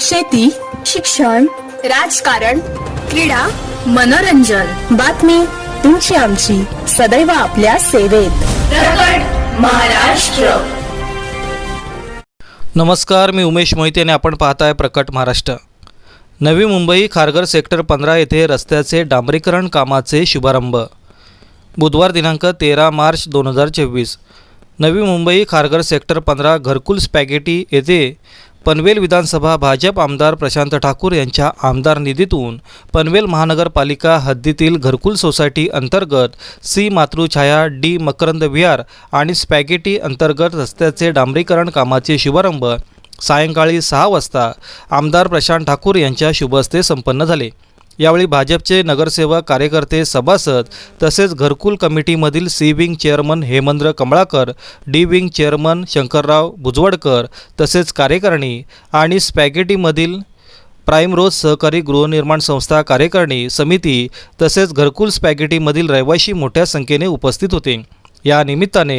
शेती शिक्षण राजकारण क्रीडा मनोरंजन. बातमी तुमची आमची. सदैव आपल्या सेवेत. प्रकट महाराष्ट्र. नमस्कार मी उमेश मोहिते आणि आपण पाहताय प्रकट महाराष्ट्र. नवी मुंबई खारघर सेक्टर पंधरा येथे रस्त्याचे डांबरीकरण कामाचे शुभारंभ. बुधवार दिनांक तेरा मार्च दोन हजार चोवीस. नवी मुंबई खारघर सेक्टर पंधरा घरकुल स्पॅगेटी येथे पनवेल विधानसभा भाजप आमदार प्रशांत ठाकूर यांच्या आमदार निधीतून पनवेल महानगरपालिका हद्दीतील घरकुल सोसायटी अंतर्गत सी मातृछाया डी मकरंद विहार आणि स्पॅगेटी अंतर्गत रस्त्याचे डांबरीकरण कामाचे शुभारंभ सायंकाळी सहा वाजता आमदार प्रशांत ठाकूर यांच्या शुभहस्ते संपन्न झाले. यावेळी भाजपचे नगरसेवक कार्यकर्ते सभासद तसेच घरकुल कमिटीमधील C wing chairman Hemandra Kamlakar D wing chairman Shankarrao Bhujwadkar तसेच कार्यकारिणी आणि स्पॅगेटीमधील प्राईम रोज सहकारी गृहनिर्माण संस्था कार्यकारिणी समिती तसेच घरकुल स्पॅगेटीमधील रहिवाशी मोठ्या संख्येने उपस्थित होते. या निमित्ताने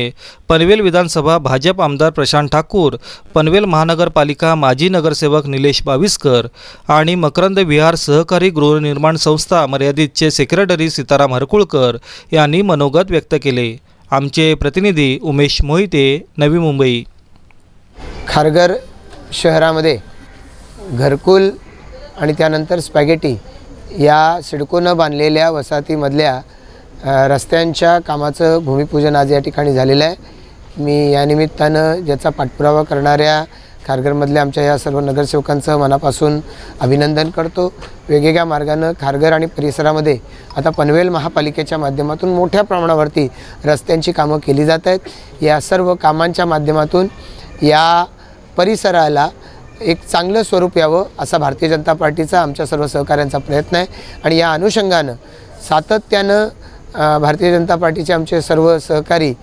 पनवेल विधानसभा भाजप आमदार प्रशांत ठाकूर पनवेल महानगरपालिका माजी नगरसेवक निलेश बाविस्कर आणि मकरंद विहार सहकारी गृहनिर्माण संस्था मर्यादितचे सेक्रेटरी सीताराम हरकुळकर यांनी मनोगत व्यक्त केले. आमचे प्रतिनिधी उमेश मोहिते नवी मुंबई. खारघर शहरामध्ये घरकुल आणि त्यानंतर स्पॅगेटी या सिडकोनं बांधलेल्या वसाहतीमधल्या रस्त्यांच्या कामाचं भूमिपूजन आज या ठिकाणी झालेलं आहे. मी या निमित्तानं ज्याचा पाठपुरावा करणाऱ्या खारघरमधल्या आमच्या या सर्व नगरसेवकांचं मनापासून अभिनंदन करतो. वेगवेगळ्या मार्गानं खारघर आणि परिसरामध्ये आता पनवेल महापालिकेच्या माध्यमातून मोठ्या प्रमाणावरती रस्त्यांची कामं केली जात आहेत. या सर्व कामांच्या माध्यमातून या परिसराला एक चांगलं स्वरूप यावं असा भारतीय जनता पार्टीचा आमच्या सर्व सहकाऱ्यांचा प्रयत्न आहे. आणि या अनुषंगानं सातत्यानं भारतीय जनता पार्टीचे आमचे सर्व सहकारी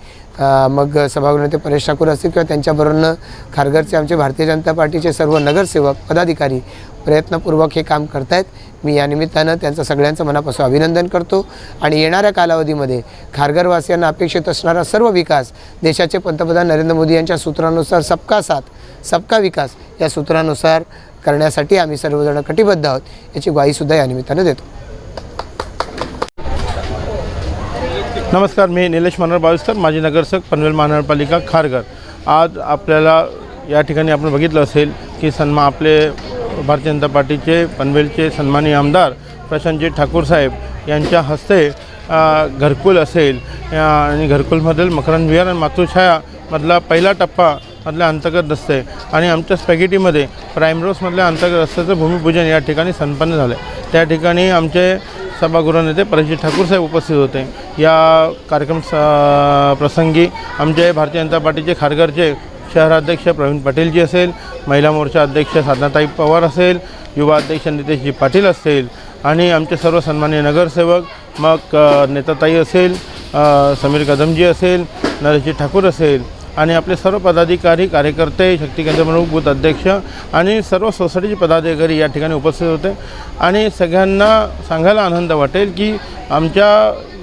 मग सभागृह परेश ठाकूर असतील किंवा त्यांच्याबरोबरनं खारघरचे आमचे भारतीय जनता पार्टीचे सर्व नगरसेवक पदाधिकारी प्रयत्नपूर्वक हे काम करतायत. मी या निमित्तानं त्यांचं सगळ्यांचं मनापासून अभिनंदन करतो आणि येणाऱ्या कालावधीमध्ये खारघरवासियांना अपेक्षित असणारा सर्व विकास देशाचे पंतप्रधान नरेंद्र मोदी यांच्या सूत्रानुसार सबका साथ सबका विकास या सूत्रानुसार करण्यासाठी आम्ही सर्वजण कटिबद्ध आहोत याची ग्वाहीसुद्धा या निमित्तानं देतो. नमस्कार मी निलेश मनोहर बावीसकर माजी नगरसेवक पनवेल महानगरपालिका खारघर. आज आपल्याला या ठिकाणी आपण बघितलं असेल की सन्मा आपले भारतीय जनता पार्टीचे पनवेलचे सन्मानी आमदार प्रशांतजी ठाकूर साहेब यांच्या हस्ते घरकुल असेल. आणि घरकुलमधील मकरंद विहार आणि मातृछाया मधला पहिला टप्पा मधल्या अंतर्गत रस्ते आणि आमच्या स्पॅगेटीमध्ये प्राईम रोसमधल्या अंतर्गत रस्त्याचं भूमिपूजन या ठिकाणी संपन्न झालं त्या ठिकाणी आमचे सभागृह नेते परेशजी ठाकूर साहेब उपस्थित होते. या कार्यक्रम स- प्रसंगी आमचे भारतीय जनता पार्टीचे खारघरचे शहराध्यक्ष प्रवीण पाटीलजी असेल महिला मोर्चा अध्यक्ष साधनाताई पवार असेल युवा अध्यक्ष नितेशजी पाटील असतील आणि आमचे सर्व सन्मान्य नगरसेवक मग नेताताई असेल समीर कदमजी असेल नरेशजी ठाकूर असेल. आणि आपले सर्व पदाधिकारी कार्यकर्ते शक्ती केंद्र प्रमुख बूथ अध्यक्ष आणि सर्व सोसायटीचे पदाधिकारी या ठिकाणी उपस्थित होते. आणि सगळ्यांना सांगायला आनंद वाटेल की आमच्या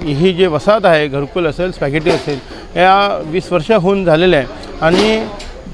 ही जे वसाहत आहे घरकुल असेल स्पॅगेटी असेल या वीस वर्ष होऊन झालेल्या आहे. आणि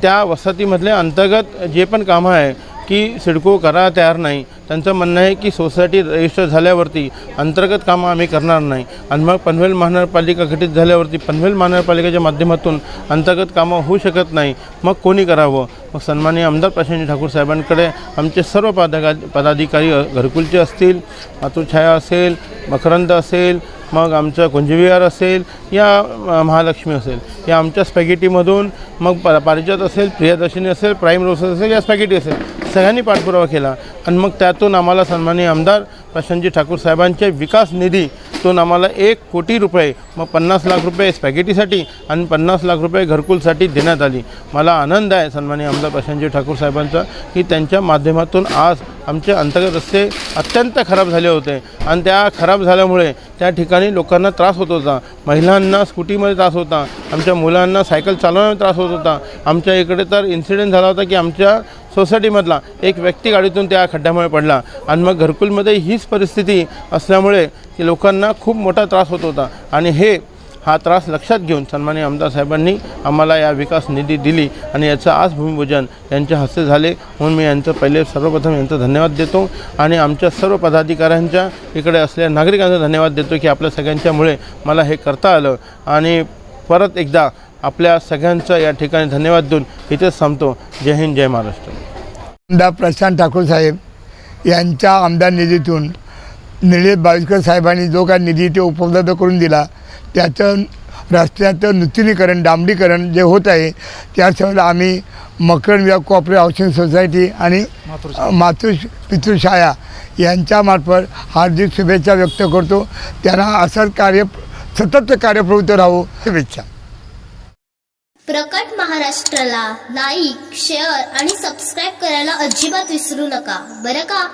त्या वसाहतीमधल्या अंतर्गत जे पण कामं आहे की सिडको करा तयार नाही त्यांचं म्हणणं आहे की सोसायटी रजिस्टर झाल्यावरती अंतर्गत कामं आम्ही करणार नाही. आणि मग पनवेल महानगरपालिका गठीत झाल्यावरती पनवेल महानगरपालिकेच्या माध्यमातून अंतर्गत कामं होऊ शकत नाही. मग कोणी करावं? मग सन्माननीय आमदार प्रशांत ठाकूर साहेबांकडे आमचे सर्व पदाधिका पदाधिकारी घरकुलचे असतील मातृछाया असेल मकरंद असेल मग आमचं कुंजविहार असेल या महालक्ष्मी असेल. या आमच्या स्पॅगेटीमधून मग प पारिजात असेल प्रियदर्शनी असेल प्राईम रोस असेल या स्पॅगेटी असेल. सगळ्यांनी पाठपुरावा केला. आणि मग त्यातून आम्हाला सन्माननीय आमदार प्रशांतजी ठाकूर साहेबांचे विकास निधीतून आम्हाला एक कोटी रुपये मग पन्नास लाख रुपये स्पॅगेटीसाठी आणि पन्नास लाख रुपये घरकुलसाठी देण्यात आली. मला आनंद आहे सन्माननीय आमदार प्रशांतजी ठाकूर साहेबांचा की त्यांच्या माध्यमातून आज आमचे अंतर्गत रस्ते अत्यंत खराब झाले होते. आणि त्या खराब झाल्यामुळे त्या ठिकाणी लोकांना त्रास होत होता. महिलांना स्कूटीमध्ये त्रास होता. आमच्या मुलांना सायकल चालवण्यामध्ये त्रास होत होता. आमच्या इकडे तर इन्सिडेंट झाला होता की आमच्या सोसायटीमधला एक व्यक्ती गाडीतून त्या खड्ड्यामुळे पडला. आणि मग घरकुलमध्ये हीच परिस्थिती असल्यामुळे की लोकांना खूप मोठा त्रास होत होता. आणि हे हा त्रास लक्षात घेऊन सन्मान्य आमदार साहेबांनी आम्हाला या विकास निधी दिली आणि याचं आज भूमिपूजन यांच्या हस्ते झाले. म्हणून मी यांचं पहिले सर्वप्रथम यांचा धन्यवाद देतो आणि आमच्या सर्व पदाधिकाऱ्यांच्या इकडे असलेल्या नागरिकांचा धन्यवाद देतो की आपल्या सगळ्यांच्यामुळे मला हे करता आलं. आणि परत एकदा आपल्या सगळ्यांचं या ठिकाणी धन्यवाद देऊन इथेच संपतो. जय हिंद जय महाराष्ट्र. आमदार प्रशांत ठाकूर साहेब यांच्या आमदार निधीतून निलेश बाविस्कर साहेबांनी जो काय निधी ते उपलब्ध करून दिला त्याचं रस्त्याचं नूतनीकरण डांबरीकरण जे होत आहे त्यासह आम्ही मकरन विभाग कोऑपरेटिव्ह हाऊसिंग सोसायटी आणि मातृ पितृशाळा यांच्यामार्फत हार्दिक शुभेच्छा व्यक्त करतो. त्यांना असंच कार्य सतत कार्यप्रवृत्त राहू शुभेच्छा. प्रकट महाराष्ट्राला लाईक शेअर आणि सबस्क्राईब करायला अजिबात विसरू नका. बरं का?